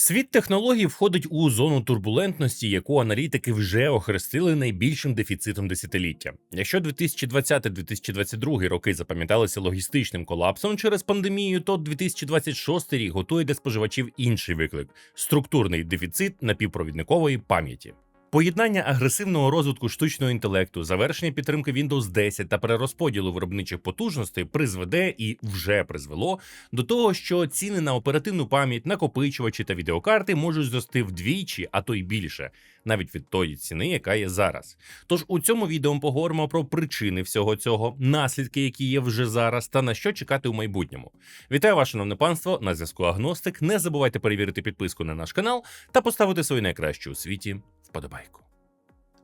Світ технологій входить у зону турбулентності, яку аналітики вже охрестили найбільшим дефіцитом десятиліття. Якщо 2020-2022 роки запам'яталися логістичним колапсом через пандемію, то 2026 рік готує для споживачів інший виклик структурний дефіцит напівпровідникової пам'яті. Поєднання агресивного розвитку штучного інтелекту, завершення підтримки Windows 10 та перерозподілу виробничих потужностей призведе і вже призвело до того, що ціни на оперативну пам'ять, накопичувачі та відеокарти можуть зрости вдвічі, а то й більше, навіть від тої ціни, яка є зараз. Тож у цьому відео ми поговоримо про причини всього цього, наслідки, які є вже зараз, та на що чекати у майбутньому. Вітаю вас, шановне панство, на зв'язку Агностик. Не забувайте перевірити підписку на наш канал та поставити свою найкращу у світі вподобайку.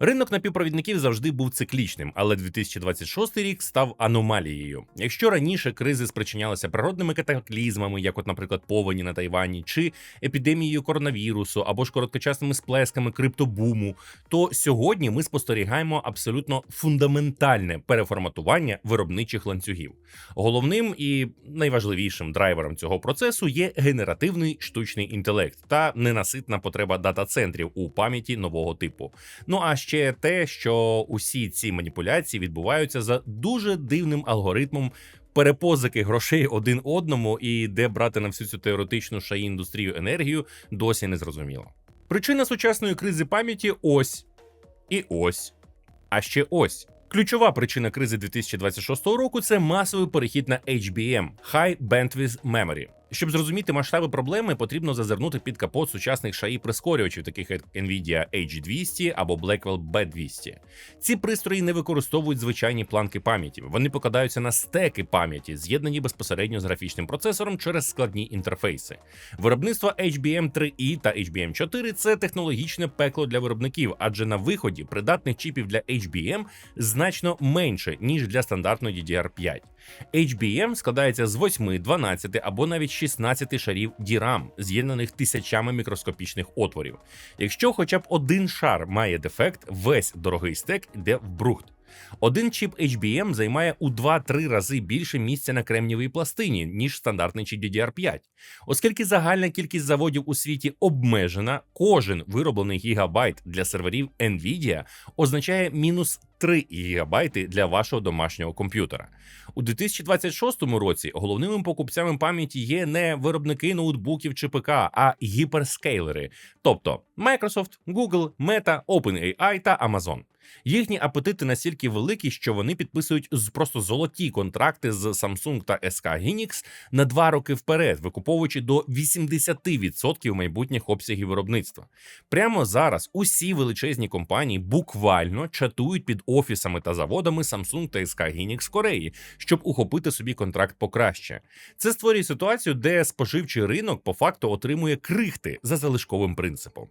Ринок напівпровідників завжди був циклічним, але 2026 рік став аномалією. Якщо раніше кризи спричинялися природними катаклізмами, як, от, наприклад, повені на Тайвані, чи епідемією коронавірусу, або ж короткочасними сплесками криптобуму, то сьогодні ми спостерігаємо абсолютно фундаментальне переформатування виробничих ланцюгів. Головним і найважливішим драйвером цього процесу є генеративний штучний інтелект та ненаситна потреба дата-центрів у пам'яті нового типу. Ну а ще те, що усі ці маніпуляції відбуваються за дуже дивним алгоритмом. Перепозики грошей один одному і де брати на всю цю теоретичну шаї індустрію енергію досі не зрозуміло. Причина сучасної кризи пам'яті ось і ось, а ще ось. Ключова причина кризи 2026 року це масовий перехід на HBM – High Bandwidth Memory. Щоб зрозуміти масштаби проблеми, потрібно зазирнути під капот сучасних шаї прискорювачів, таких як Nvidia H200 або Blackwell B200. Ці пристрої не використовують звичайні планки пам'яті. Вони покладаються на стеки пам'яті, з'єднані безпосередньо з графічним процесором через складні інтерфейси. Виробництво HBM 3E та HBM 4 це технологічне пекло для виробників, адже на виході придатних чіпів для HBM значно менше ніж для стандартної DDR5. HBM складається з 8, 12 або навіть 16 шарів дірам, з'єднаних тисячами мікроскопічних отворів. Якщо хоча б один шар має дефект, весь дорогий стек йде в брухт. Один чіп HBM займає у 2-3 рази більше місця на кремнієвій пластині, ніж стандартний чіп DDR5. Оскільки загальна кількість заводів у світі обмежена, кожен вироблений гігабайт для серверів Nvidia означає мінус 3 гігабайти для вашого домашнього комп'ютера. У 2026 році головними покупцями пам'яті є не виробники ноутбуків чи ПК, а гіперскейлери, тобто Microsoft, Google, Meta, OpenAI та Amazon. Їхні апетити настільки великі, що вони підписують просто золоті контракти з Samsung та SK Hynix на два роки вперед, викуповуючи до 80% майбутніх обсягів виробництва. Прямо зараз усі величезні компанії буквально чатують під офісами та заводами Samsung та SK Hynix Кореї, щоб ухопити собі контракт покраще. Це створює ситуацію, де споживчий ринок по факту отримує крихти за залишковим принципом.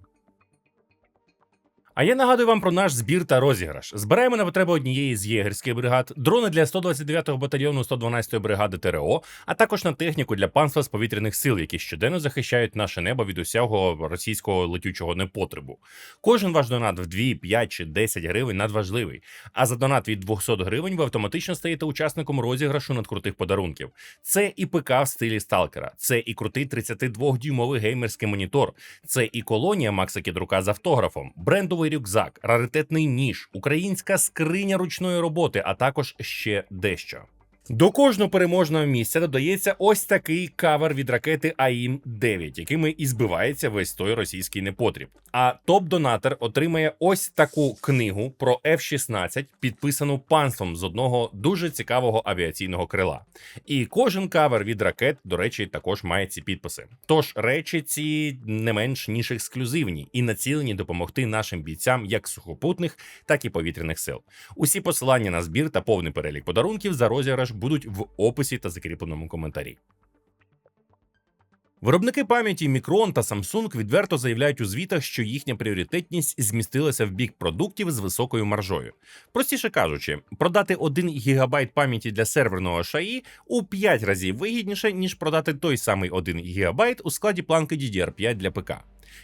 А я нагадую вам про наш збір та розіграш. Збираємо на потреби однієї з єгерських бригад, дрони для 129-го батальйону 112-ї бригади ТРО, а також на техніку для панства з повітряних сил, які щоденно захищають наше небо від усього російського летючого непотребу. Кожен ваш донат в 2, 5 чи 10 гривень надважливий. А за донат від 200 гривень ви автоматично стаєте учасником розіграшу надкрутих подарунків. Це і ПК в стилі сталкера, це і крутий 32-дюймовий геймерський монітор, це і колонія Макса Кідрука з автографом, брендовий рюкзак, раритетний ніж, українська скриня ручної роботи, а також ще дещо. До кожного переможного місця додається ось такий кавер від ракети АІМ 9, якими і збивається весь той російський непотріб. А топ-донатор отримає ось таку книгу про F-16, підписану панством з одного дуже цікавого авіаційного крила. І кожен кавер від ракет, до речі, також має ці підписи. Тож речі ці не менш ніж ексклюзивні і націлені допомогти нашим бійцям як сухопутних, так і повітряних сил. Усі посилання на збір та повний перелік подарунків за розіграш будуть в описі та закріпленому коментарі. Виробники пам'яті Micron та Samsung відверто заявляють у звітах, що їхня пріоритетність змістилася в бік продуктів з високою маржою. Простіше кажучи, продати 1 ГБ пам'яті для серверного шаї у 5 разів вигідніше, ніж продати той самий 1 ГБ у складі планки DDR5 для ПК.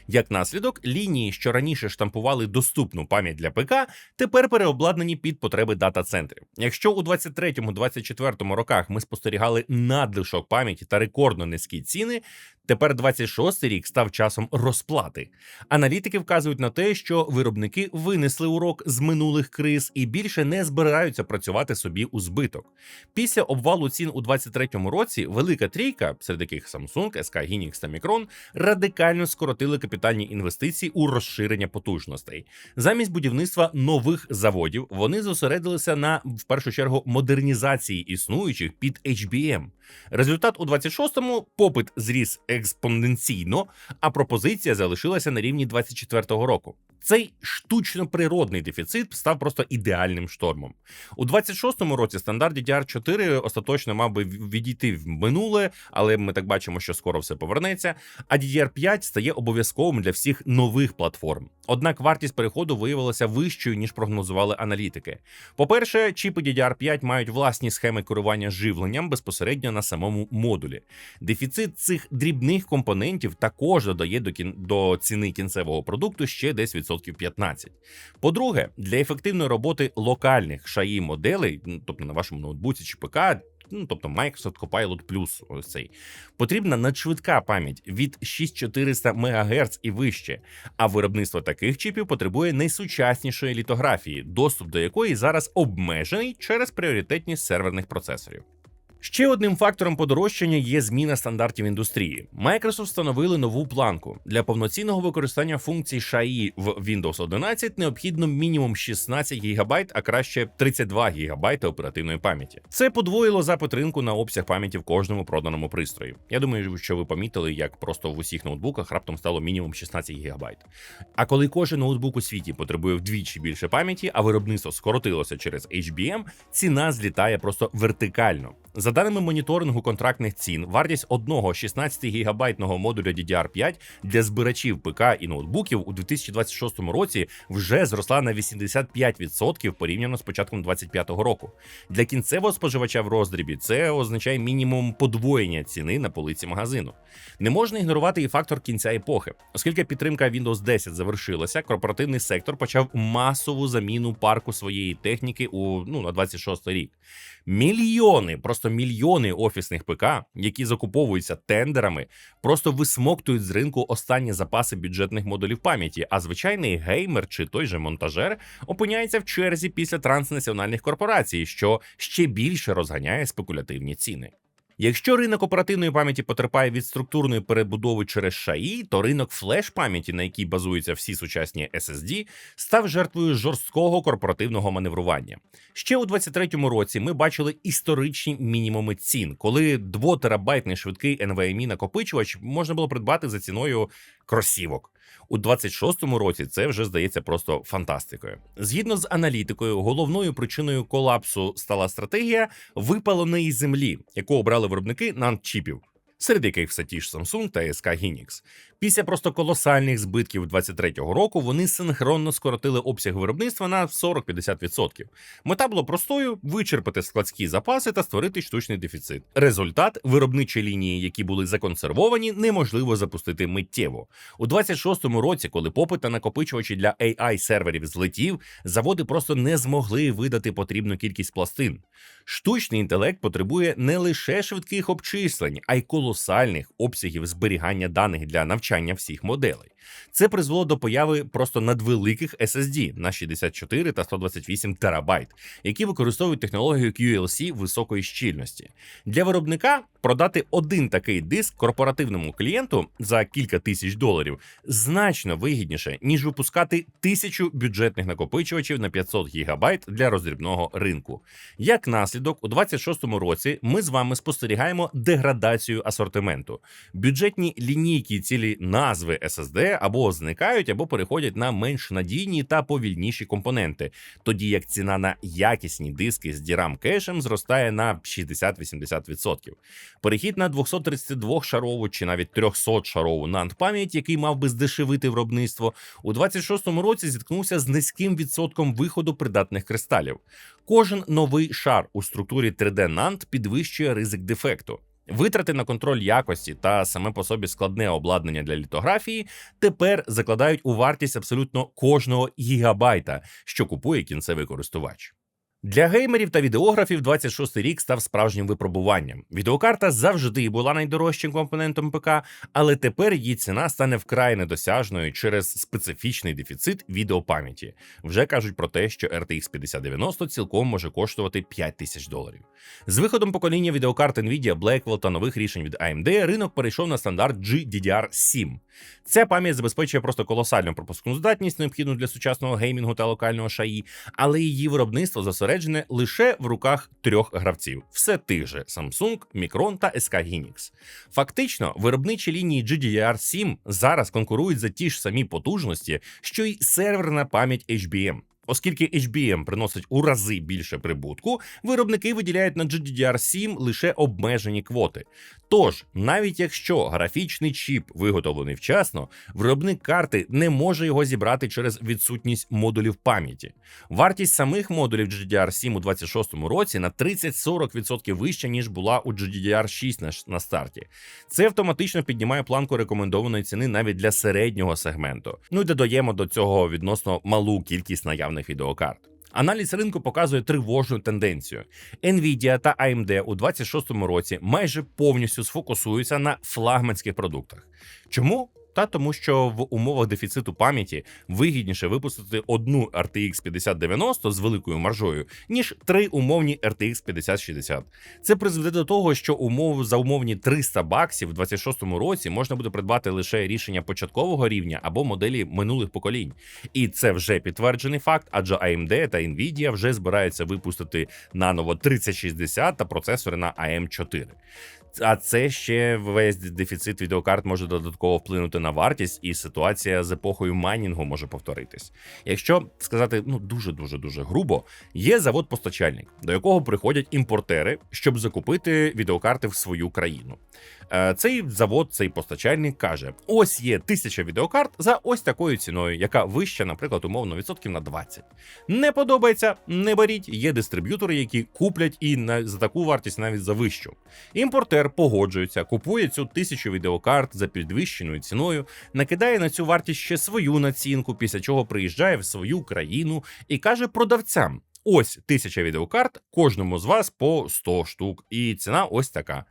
Як наслідок, лінії, що раніше штампували доступну пам'ять для ПК, тепер переобладнані під потреби дата-центрів. Якщо у 23-24 роках ми спостерігали надлишок пам'яті та рекордно низькі ціни, Тепер 26-й рік став часом розплати. Аналітики вказують на те, що виробники винесли урок з минулих криз і більше не збираються працювати собі у збиток. Після обвалу цін у 23-му році велика трійка, серед яких Samsung, SK Hynix та Micron, радикально скоротили капітальні інвестиції у розширення потужностей. Замість будівництва нових заводів вони зосередилися на в першу чергу модернізації існуючих під HBM. Результат у 26-му попит зріс експоненційно, а пропозиція залишилася на рівні 24-го року. Цей штучно природний дефіцит став просто ідеальним штормом. У 26-му році стандарт DDR4 остаточно мав би відійти в минуле, але ми так бачимо, що скоро все повернеться. А DDR5 стає обов'язковим для всіх нових платформ. Однак вартість переходу виявилася вищою ніж прогнозували аналітики. По-перше, чіпи DDR5 мають власні схеми керування живленням безпосередньо на самому модулі. Дефіцит цих дрібних компонентів також додає до ціни кінцевого продукту ще десь відсотків 15. По-друге, для ефективної роботи локальних шаї моделей, ну, тобто на вашому ноутбуці чи ПК. Ну, тобто Microsoft Copilot Plus, ось цей потрібна надшвидка пам'ять від 6400 МГц і вище. А виробництво таких чіпів потребує найсучаснішої літографії, доступ до якої зараз обмежений через пріоритетність серверних процесорів. Ще одним фактором подорожчання є зміна стандартів індустрії. Microsoft встановили нову планку для повноцінного використання функцій SHA в Windows 11 необхідно мінімум 16 ГБ, а краще 32 ГБ оперативної пам'яті. Це подвоїло запит ринку на обсяг пам'яті в кожному проданому пристрої. Я думаю, що ви помітили, як просто в усіх ноутбуках раптом стало мінімум 16 ГБ. А коли кожен ноутбук у світі потребує вдвічі більше пам'яті, а виробництво скоротилося через HBM, ціна злітає просто вертикально. За даними моніторингу контрактних цін, вартість одного 16 гігабайтного модуля DDR5 для збирачів ПК і ноутбуків у 2026 році вже зросла на 85% порівняно з початком 2025 року. Для кінцевого споживача в роздрібі це означає мінімум подвоєння ціни на полиці магазину. Не можна ігнорувати і фактор кінця епохи, оскільки підтримка Windows 10 завершилася, корпоративний сектор почав масову заміну парку своєї техніки у ну на 26 рік. Мільйони, просто мільйони офісних ПК, які закуповуються тендерами, просто висмоктують з ринку останні запаси бюджетних модулів пам'яті. А звичайний геймер чи той же монтажер опиняється в черзі після транснаціональних корпорацій, що ще більше розганяє спекулятивні ціни. Якщо ринок оперативної пам'яті потерпає від структурної перебудови через шаї, то ринок флеш-пам'яті, на якій базуються всі сучасні SSD, став жертвою жорсткого корпоративного маневрування. Ще у 2023 році ми бачили історичні мінімуми цін, коли 2-терабайтний швидкий NVMe накопичувач можна було придбати за ціною кросівок. У 26-му році це вже здається просто фантастикою. Згідно з аналітикою, головною причиною колапсу стала стратегія випаленої землі, яку обрали виробники нанчіпів. Серед яких все ті ж Samsung та SK Hynix. Після просто колосальних збитків 23-го року вони синхронно скоротили обсяг виробництва на 40-50%. Мета була простою: вичерпати складські запаси та створити штучний дефіцит. Результат виробничі лінії, які були законсервовані, неможливо запустити миттєво. У 26-му році, коли попит на накопичувачі для AI серверів злетів, заводи просто не змогли видати потрібну кількість пластин. Штучний інтелект потребує не лише швидких обчислень, а й колосальних обсягів зберігання даних для навчання всіх моделей. Це призвело до появи просто надвеликих SSD на 64 та 128 терабайт, які використовують технологію QLC високої щільності. Для виробника продати один такий диск корпоративному клієнту за кілька тисяч доларів значно вигідніше, ніж випускати тисячу бюджетних накопичувачів на 500 гігабайт для роздрібного ринку. Як наслідок, у 26-му році ми з вами спостерігаємо деградацію асортименту. Бюджетні лінійки цілі назви SSD або зникають, або переходять на менш надійні та повільніші компоненти, тоді як ціна на якісні диски з DRAM кешем зростає на 60-80%. Перехід на 232 шарову чи навіть 300 шарову NAND пам'ять, який мав би здешевити виробництво, у 26-му році зіткнувся з низьким відсотком виходу придатних кристалів. Кожен новий шар у структурі 3D NAND підвищує ризик дефекту. Витрати на контроль якості та саме по собі складне обладнання для літографії тепер закладають у вартість абсолютно кожного гігабайта, що купує кінцевий користувач. Для геймерів та відеографів 26-й рік став справжнім випробуванням. Відеокарта завжди була найдорожчим компонентом ПК, але тепер її ціна стане вкрай недосяжною через специфічний дефіцит відеопам'яті. Вже кажуть про те, що RTX 5090 цілком може коштувати 5 тисяч доларів. З виходом покоління відеокарт Nvidia, Blackwell та нових рішень від AMD ринок перейшов на стандарт GDDR7. Ця пам'ять забезпечує просто колосальну пропускну здатність, необхідну для сучасного геймінгу та локального шаї, але її виробництво зосереджене лише в руках трьох гравців: все тих же Samsung, Micron та SK Hynix. Фактично, виробничі лінії GDDR7 зараз конкурують за ті ж самі потужності, що й серверна пам'ять HBM. Оскільки HBM приносить у рази більше прибутку, виробники виділяють на GDDR7 лише обмежені квоти. Тож, навіть якщо графічний чіп виготовлений вчасно, виробник карти не може його зібрати через відсутність модулів пам'яті. Вартість самих модулів GDDR7 у 26-му році на 30-40% вища, ніж була у GDDR6 на, на старті. Це автоматично піднімає планку рекомендованої ціни навіть для середнього сегменту. Ну і додаємо до цього відносно малу кількість наявних відеокарт. Аналіз ринку показує тривожну тенденцію. Nvidia та AMD у 26-му році майже повністю сфокусуються на флагманських продуктах. Чому? Та тому, що в умовах дефіциту пам'яті вигідніше випустити одну RTX 5090 з великою маржою, ніж три умовні RTX 5060. Це призведе до того, що умов за умовні 300 баксів в 26-му році можна буде придбати лише рішення початкового рівня або моделі минулих поколінь. І це вже підтверджений факт, адже AMD та Nvidia вже збираються випустити наново 3060 та процесори на AM4. А це ще весь дефіцит відеокарт може додатково вплинути на вартість, і ситуація з епохою майнінгу може повторитись. Якщо сказати ну дуже дуже дуже грубо, є завод-постачальник, до якого приходять імпортери, щоб закупити відеокарти в свою країну. Е, Цей завод, цей постачальник каже: ось є тисяча відеокарт за ось такою ціною, яка вища, наприклад, умовно відсотків на 20. Не подобається, не беріть. Є дистриб'ютори, які куплять і на за таку вартість навіть за вищу. Імпортер погоджується, купує цю тисячу відеокарт за підвищеною ціною, накидає на цю вартість ще свою націнку, після чого приїжджає в свою країну і каже продавцям: ось тисяча відеокарт, кожному з вас по 100 штук, і ціна ось така.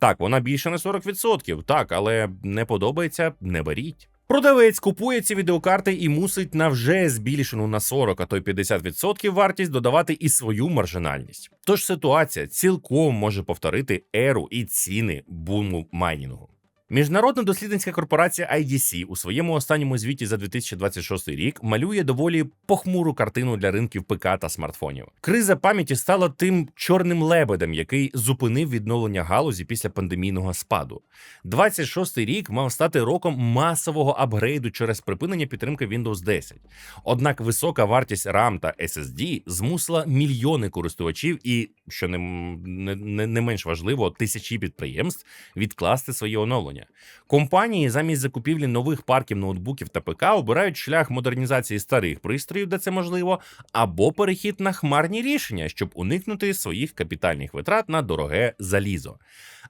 Так, вона більше на 40%, так, але не подобається, не беріть. Продавець купує ці відеокарти і мусить на вже збільшену на 40, а то й 50% вартість додавати і свою маржинальність. Тож ситуація цілком може повторити еру і ціни буму майнінгу. Міжнародна дослідницька корпорація IDC у своєму останньому звіті за 2026 рік малює доволі похмуру картину для ринків ПК та смартфонів. Криза пам'яті стала тим чорним лебедем, який зупинив відновлення галузі після пандемійного спаду. 26-й рік мав стати роком масового апгрейду через припинення підтримки Windows 10. Однак висока вартість RAM та SSD змусила мільйони користувачів і, що не, не, не менш важливо, тисячі підприємств відкласти свої оновлення. Компанії замість закупівлі нових парків ноутбуків та ПК обирають шлях модернізації старих пристроїв, де це можливо, або перехід на хмарні рішення, щоб уникнути своїх капітальних витрат на дороге залізо.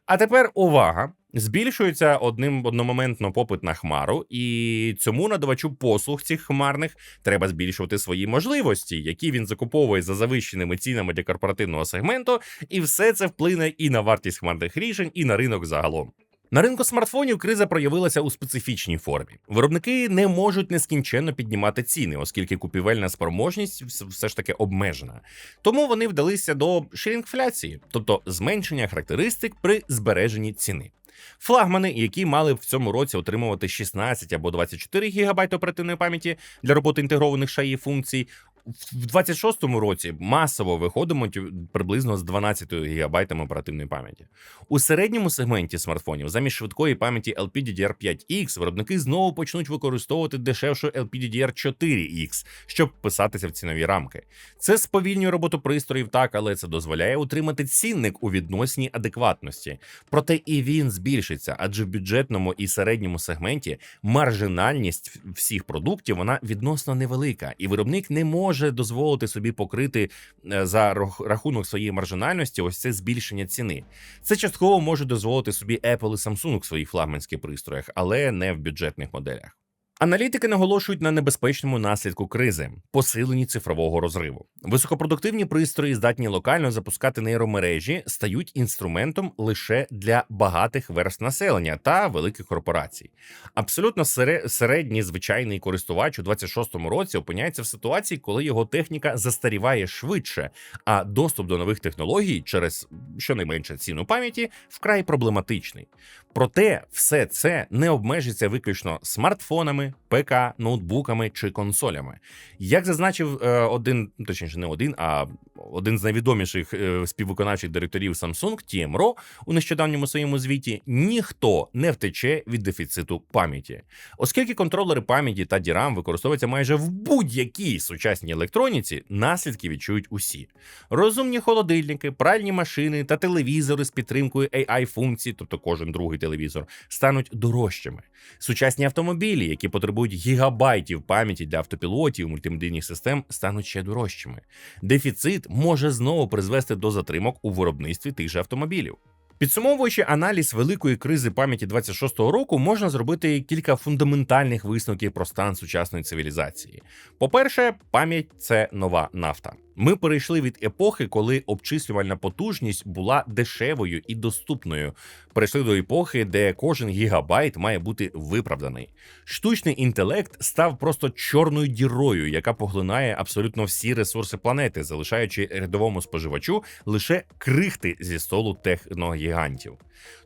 А тепер увага! Збільшується одним одномоментно попит на хмару, і цьому надавачу послуг цих хмарних треба збільшувати свої можливості, які він закуповує за завищеними цінами для корпоративного сегменту, і все це вплине і на вартість хмарних рішень, і на ринок загалом. На ринку смартфонів криза проявилася у специфічній формі. Виробники не можуть нескінченно піднімати ціни, оскільки купівельна спроможність все ж таки обмежена. Тому вони вдалися до ширінфляції, тобто зменшення характеристик при збереженні ціни. Флагмани, які мали в цьому році отримувати 16 або 24 ГБ оперативної пам'яті для роботи інтегрованих шаї функцій, в 26-му році масово виходимо приблизно з 12 ГБ оперативної пам'яті. У середньому сегменті смартфонів замість швидкої пам'яті LPDDR5X виробники знову почнуть використовувати дешевшу LPDDR4X, щоб вписатися в цінові рамки. Це сповільнює роботу пристроїв, так, але це дозволяє утримати цінник у відносній адекватності. Проте і він збільшиться, адже в бюджетному і середньому сегменті маржинальність всіх продуктів вона відносно невелика, і виробник не може може дозволити собі покрити е, за рахунок своєї маржинальності ось це збільшення ціни. Це частково може дозволити собі Apple і Samsung в своїх флагманських пристроях, але не в бюджетних моделях. Аналітики наголошують на небезпечному наслідку кризи, посиленні цифрового розриву. Високопродуктивні пристрої, здатні локально запускати нейромережі, стають інструментом лише для багатих верст населення та великих корпорацій. Абсолютно сере- середній звичайний користувач у 26-му році опиняється в ситуації, коли його техніка застаріває швидше, а доступ до нових технологій через щонайменше ціну пам'яті вкрай проблематичний. Проте все це не обмежиться виключно смартфонами, ПК, ноутбуками чи консолями. Як зазначив е, один, ну, точніше, не один, а один з найвідоміших е, співвиконавчих директорів Samsung Тім Ро у нещодавньому своєму звіті, ніхто не втече від дефіциту пам'яті, оскільки контролери пам'яті та DRAM використовуються майже в будь-якій сучасній електроніці, наслідки відчують усі. Розумні холодильники, пральні машини та телевізори з підтримкою AI функцій, тобто кожен другий телевізор, стануть дорожчими. Сучасні автомобілі, які потребують гігабайтів пам'яті для автопілотів, мультимедійних систем, стануть ще дорожчими. Дефіцит може знову призвести до затримок у виробництві тих же автомобілів. Підсумовуючи аналіз великої кризи пам'яті 26-го року, можна зробити кілька фундаментальних висновків про стан сучасної цивілізації. По-перше, пам'ять це нова нафта. Ми перейшли від епохи, коли обчислювальна потужність була дешевою і доступною. Перейшли до епохи, де кожен гігабайт має бути виправданий. Штучний інтелект став просто чорною дірою, яка поглинає абсолютно всі ресурси планети, залишаючи рядовому споживачу лише крихти зі столу техногігантів.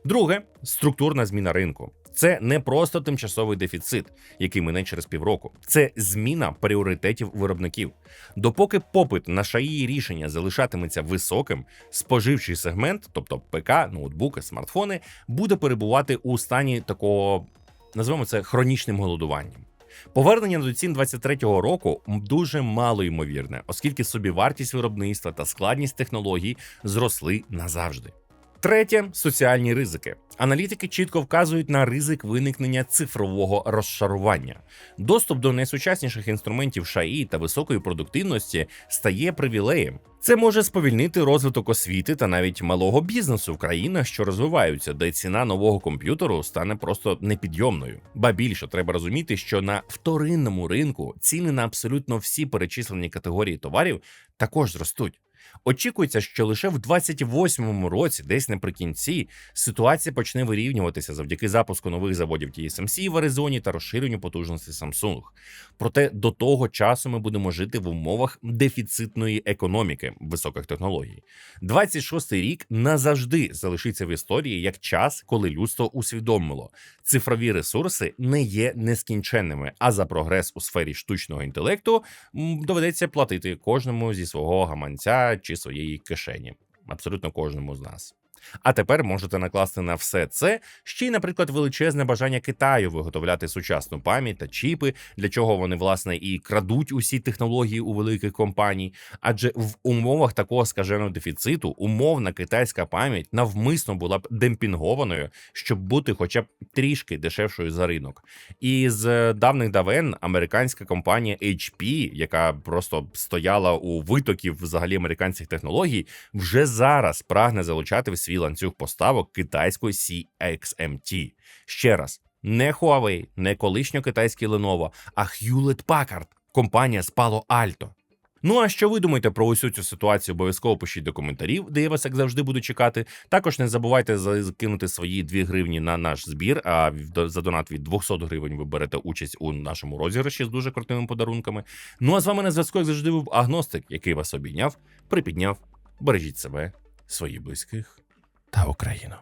Друге структурна зміна ринку. Це не просто тимчасовий дефіцит, який мине через півроку. Це зміна пріоритетів виробників. Допоки попит на шаї рішення залишатиметься високим, споживчий сегмент, тобто ПК, ноутбуки, смартфони, буде перебувати у стані такого, називаємо це хронічним голодуванням. Повернення до цін 23-го року дуже мало ймовірне, оскільки собівартість виробництва та складність технологій зросли назавжди. Третє соціальні ризики. Аналітики чітко вказують на ризик виникнення цифрового розшарування. Доступ до найсучасніших інструментів ШАІ та високої продуктивності стає привілеєм. Це може сповільнити розвиток освіти та навіть малого бізнесу в країнах, що розвиваються, де ціна нового комп'ютеру стане просто непідйомною. Ба більше треба розуміти, що на вторинному ринку ціни на абсолютно всі перечислені категорії товарів також зростуть. Очікується, що лише в 28-му році, десь наприкінці, ситуація почне вирівнюватися завдяки запуску нових заводів TSMC в Аризоні та розширенню потужності Samsung. Проте до того часу ми будемо жити в умовах дефіцитної економіки високих технологій. 26-й рік назавжди залишиться в історії як час, коли людство усвідомило, цифрові ресурси не є нескінченними, а за прогрес у сфері штучного інтелекту доведеться платити кожному зі свого гаманця чи своєї кишені. Абсолютно кожному з нас. А тепер можете накласти на все це ще й, наприклад, величезне бажання Китаю виготовляти сучасну пам'ять та чіпи, для чого вони власне і крадуть усі технології у великих компаній. Адже в умовах такого скаженого дефіциту умовна китайська пам'ять навмисно була б демпінгованою, щоб бути хоча б трішки дешевшою за ринок. І з давних давен американська компанія HP, яка просто стояла у витоків взагалі американських технологій, вже зараз прагне залучати в свій ланцюг поставок китайської CXMT. Ще раз, не Huawei, не колишньо китайський Lenovo, а Hewlett Packard, компанія з Palo Alto. Ну а що ви думаєте про усю цю ситуацію? Обов'язково пишіть до коментарів, де я вас як завжди буду чекати. Також не забувайте закинути свої 2 гривні на наш збір. А за донат від 200 гривень ви берете участь у нашому розіграші з дуже крутими подарунками. Ну а з вами на зв'язку, як завжди, був агностик, який вас обійняв, припідняв. Бережіть себе, своїх близьких та Україну.